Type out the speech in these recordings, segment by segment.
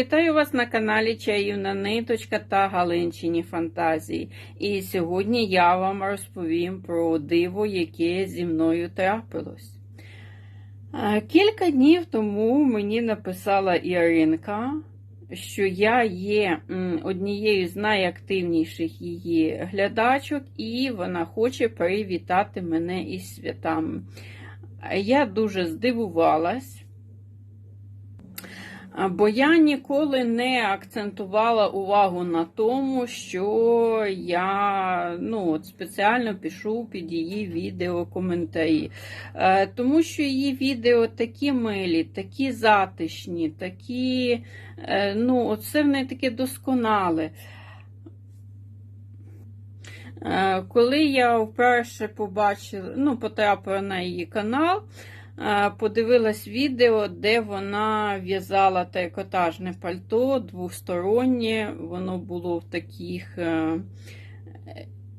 Вітаю вас на каналі Чаївна Ниточка та Галинчині Фантазії. І сьогодні я вам розповім про диво, яке зі мною трапилось. Кілька днів тому мені написала Іринка, що я є однією з найактивніших її глядачок, і вона хоче привітати мене із святами. Я дуже здивувалась. Бо я ніколи не акцентувала увагу на тому, що я ну, от спеціально пишу під її відео коментарі. Е, Тому що її відео такі милі, такі затишні, такі, е, ну, от все в неї таке досконале. Е, Коли я вперше побачила, ну, потрапила на її канал, подивилась відео, де вона в'язала трикотажне пальто двостороннє. Воно було в таких е,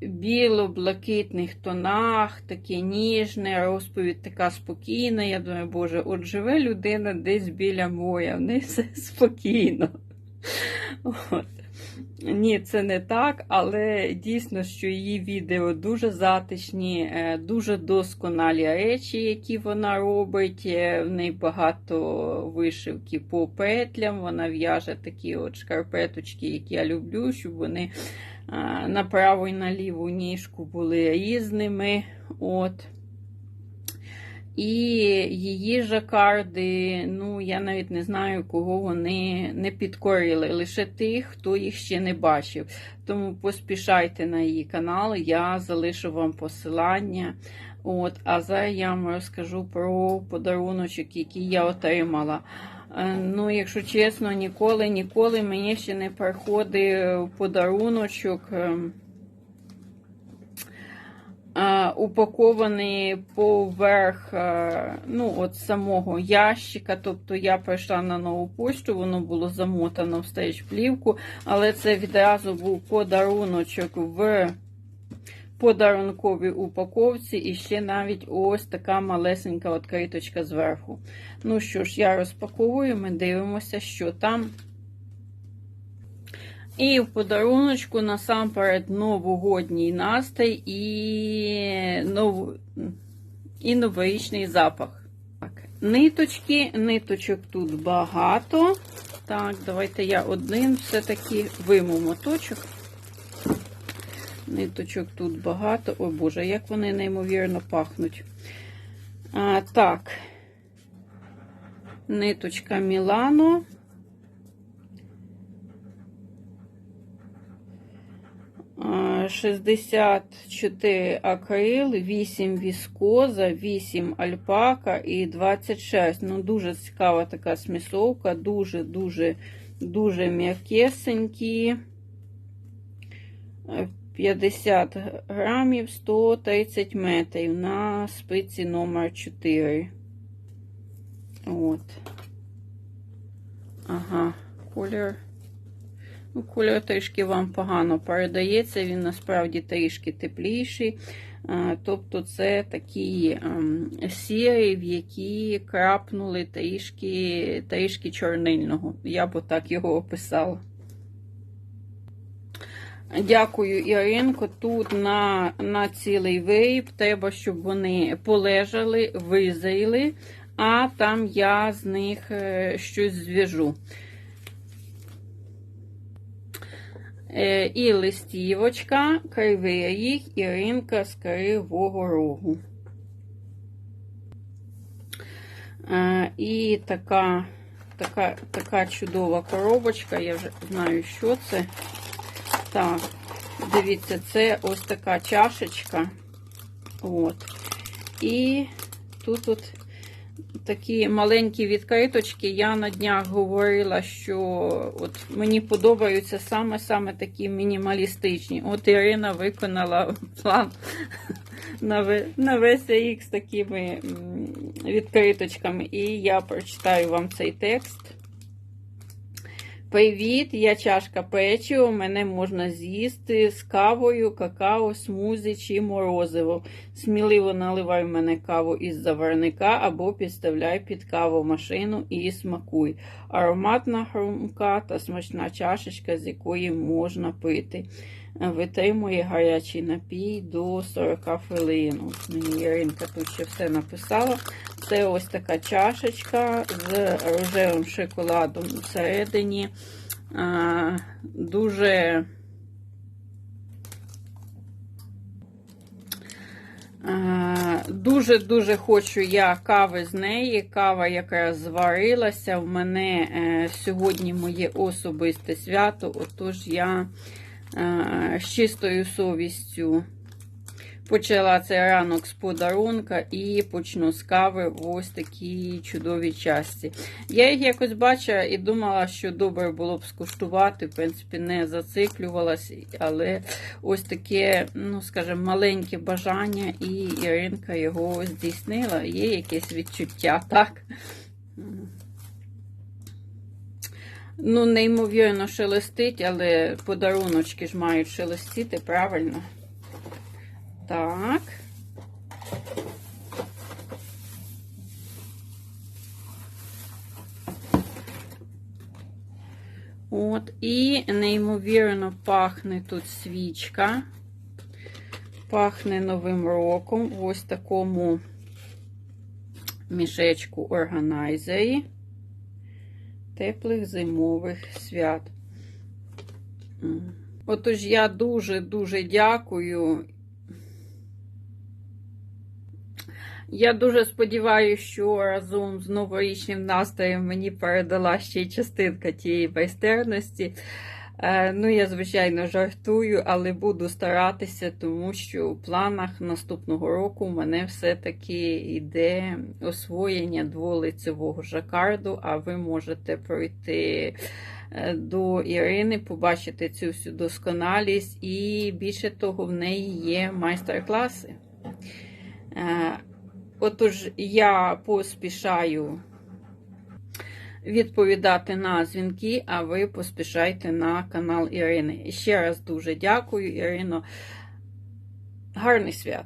біло-блакитних тонах, таке ніжне, розповідь така спокійна. Я думаю, Боже, от живе людина десь біля моря, в неї все спокійно. От. Ні, це не так, але дійсно, що її відео дуже затишні, е, дуже досконалі речі, які вона робить. Е, В неї багато вишивки по петлям. Вона в'яже такі от шкарпеточки, які я люблю, щоб вони е, на праву і на ліву ніжку були різними. От. І її жакарди, ну, я навіть не знаю, кого вони не підкорили, лише тих, хто їх ще не бачив. Тому поспішайте на її канал, я залишу вам посилання. От, А зараз я вам розкажу про подаруночок, який я отримала. Е, Ну, якщо чесно, ніколи, ніколи мені ще не приходив подаруночок. Упакований поверх ну, от самого ящика. Тобто я прийшла на нову пошту, воно було замотано в стейдж плівку, але це відразу був подаруночок в подарунковій упаковці, і ще навіть ось така малесенька відкриточка зверху. Ну що ж, я розпаковую, ми дивимося, що там. І в подаруночку насамперед новогодній настрій і, нов... і новорічний запах. Так. Ниточки, ниточок тут багато. Так, давайте я один все-таки виму моточок. Ниточок тут багато. О Боже, як вони неймовірно пахнуть. А, Так, ниточка Мілано. А, 64 акрил, 8 віскоза, 8 альпака і 26. Ну, дуже цікава така смісовка, дуже-дуже дуже м'якесенькі. 50 грамів 130 метрів на спиці номер 4. От. Ага, колір. Ну, Кольор трішки вам погано передається, він насправді трішки тепліший. Тобто це такі ем, сірі, в які крапнули трішки, трішки чорнильного. Я б отак його описала. Дякую, Іринко. Тут на на цілий виріб треба, щоб вони полежали, визріли, а там я з них е, щось зв'яжу. І листівочка, кривий ріг, Іринка з кривого рогу. Е, І така, така, така чудова коробочка, я вже знаю, що це. Так, дивіться, це ось така чашечка. От. І тут от такі маленькі відкриточки. Я на днях говорила, що от мені подобаються саме-саме такі мінімалістичні. От Ірина виконала план на весь з такими відкриточками. І я прочитаю вам цей текст. Привіт, я чашка печива. Мене можна з'їсти з кавою, какао, смузі чи морозиво. Сміливо наливай в мене каву із заварника або підставляй під кавомашину і смакуй. Ароматна хрумка та смачна чашечка, з якої можна пити. Витримує гарячий напій до 40 хвилин. От Мені Яринка тут ще все написала. Це ось така чашечка з рожевим шоколадом всередині. Дуже Дуже-дуже хочу я кави з неї. Кава якраз зварилася. В мене е, сьогодні моє особисте свято, отож я з чистою совістю почала цей ранок з подарунка і почну з кави в ось такій чудовій часті. Я їх якось бачила і думала, що добре було б скуштувати. В принципі, не зациклювалась, але ось таке, ну, скажімо, маленьке бажання, і Іринка його здійснила. Є якесь відчуття, так? Ну, неймовірно шелестить, але подаруночки ж мають шелестіти, правильно? Так. От, і неймовірно пахне тут свічка. Пахне Новим роком ось такому мішечку органайзері теплих зимових свят. Отож, я дуже-дуже дякую Я дуже сподіваюся, що разом з новорічним настроєм мені передала ще й частинка тієї майстерності. Е, ну, я, звичайно, жартую, але буду старатися, тому що у планах наступного року в мене все-таки йде освоєння дволицевого жакарду, а ви можете пройти е, до Ірини, побачити цю всю досконалість, і більше того, в неї є майстер-класи. Е, Отож, я поспішаю відповідати на дзвінки, а ви поспішайте на канал Ірини. І ще раз дуже дякую, Ірино. Гарний свят!